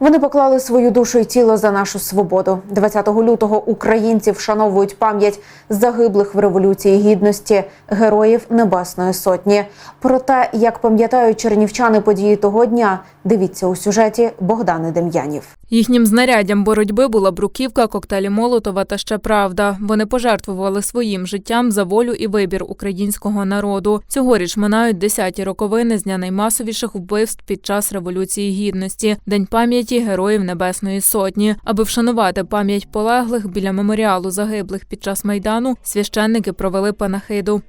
Вони поклали свою душу і тіло за нашу свободу. 20 лютого українці вшановують пам'ять загиблих в революції гідності героїв Небесної Сотні. Про те, як пам'ятають чернівчани події того дня, дивіться у сюжеті Богдани Дем'янів. Їхнім знаряддям боротьби була бруківка, коктейлі Молотова та ще правда. Вони пожертвували своїм життям за волю і вибір українського народу. Цьогоріч минають десяті роковини з дня наймасовіших вбивств під час революції гідності, день пам'яті героїв Небесної Сотні. Аби вшанувати пам'ять полеглих біля меморіалу загиблих під час майдану, священники провели панахиду.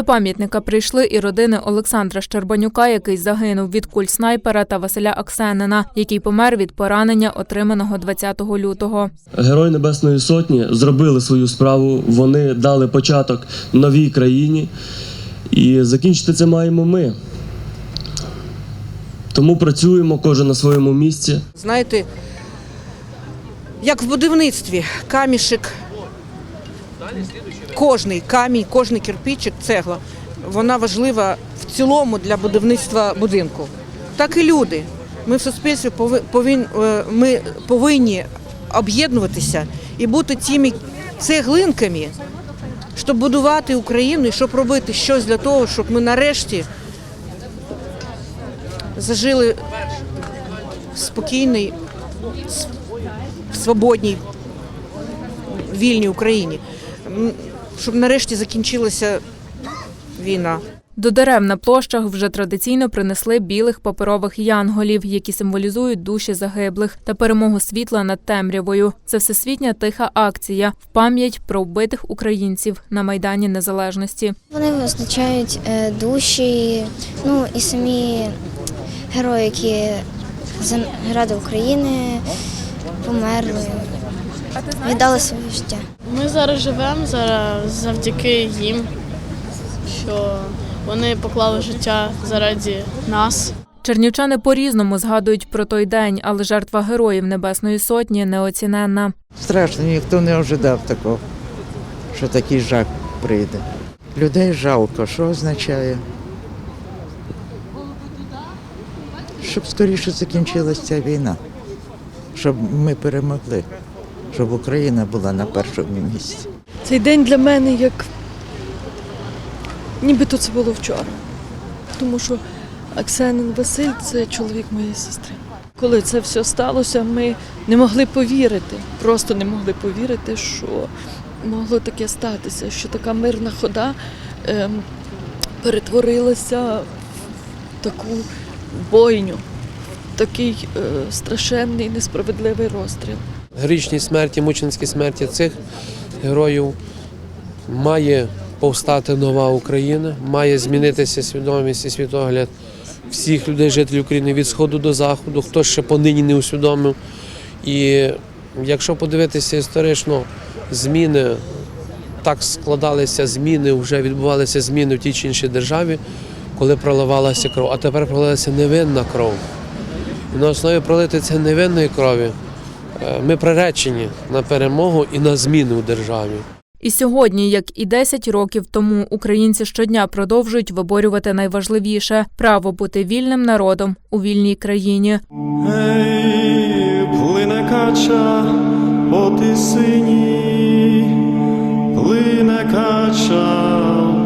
До пам'ятника прийшли і родини Олександра Щербанюка, який загинув від куль снайпера, та Василя Аксенина, який помер від поранення, отриманого 20 лютого. Герої Небесної Сотні зробили свою справу. Вони дали початок новій країні, і закінчити це маємо ми. Тому працюємо кожен на своєму місці. Знаєте, як в будівництві, камішек, кожний камінь, кожний кирпичик, цегла, вона важлива в цілому для будівництва будинку. Так і люди. Ми в суспільстві пови- е, ми повинні об'єднуватися і бути тими цеглинками, щоб будувати Україну і щоб робити щось для того, щоб ми нарешті зажили в спокійній, в свободній, вільній Україні. Щоб нарешті закінчилася війна. До дерев на площах вже традиційно принесли білих паперових янголів, які символізують душі загиблих та перемогу світла над темрявою. Це всесвітня тиха акція в пам'ять про вбитих українців на майдані Незалежності. Вони визначають е, душі, ну і самі герої, які заради України померли, віддали своє життя. Ми зараз живемо зараз завдяки їм, що вони поклали життя заради нас. Чернівчани по-різному згадують про той день, але жертва героїв Небесної Сотні неоціненна. Страшно, ніхто не ожидав такого, що такий жах прийде. Людей жалко, що означає? Щоб скоріше закінчилася ця війна, щоб ми перемогли, щоб Україна була на першому місці. Цей день для мене як нібито це було вчора. Тому що Аксенин Василь це чоловік моєї сестри. Коли це все сталося, ми не могли повірити, просто не могли повірити, що могло таке статися, що така мирна хода ем, перетворилася в таку бойню, в такий е, страшенний несправедливий розстріл. Героїчній смерті, мученицькій смерті цих героїв має повстати нова Україна, має змінитися свідомість і світогляд всіх людей, жителів України від сходу до заходу, хто ще понині не усвідомив. І якщо подивитися історично, зміни так складалися зміни, вже відбувалися зміни в тій чи іншій державі, коли проливалася кров, а тепер пролилася невинна кров. І на основі пролити цієї невинної крові ми приречені на перемогу і на зміни у державі. І сьогодні, як і 10 років тому, українці щодня продовжують виборювати найважливіше право бути вільним народом у вільній країні. Ей, плине кача по тисині, плине кача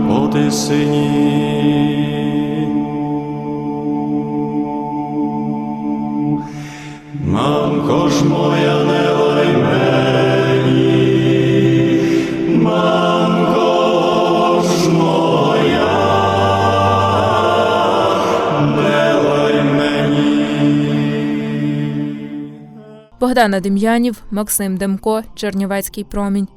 по тисині. Богдана Дем'янів, Максим Демко, Чернівецький промінь.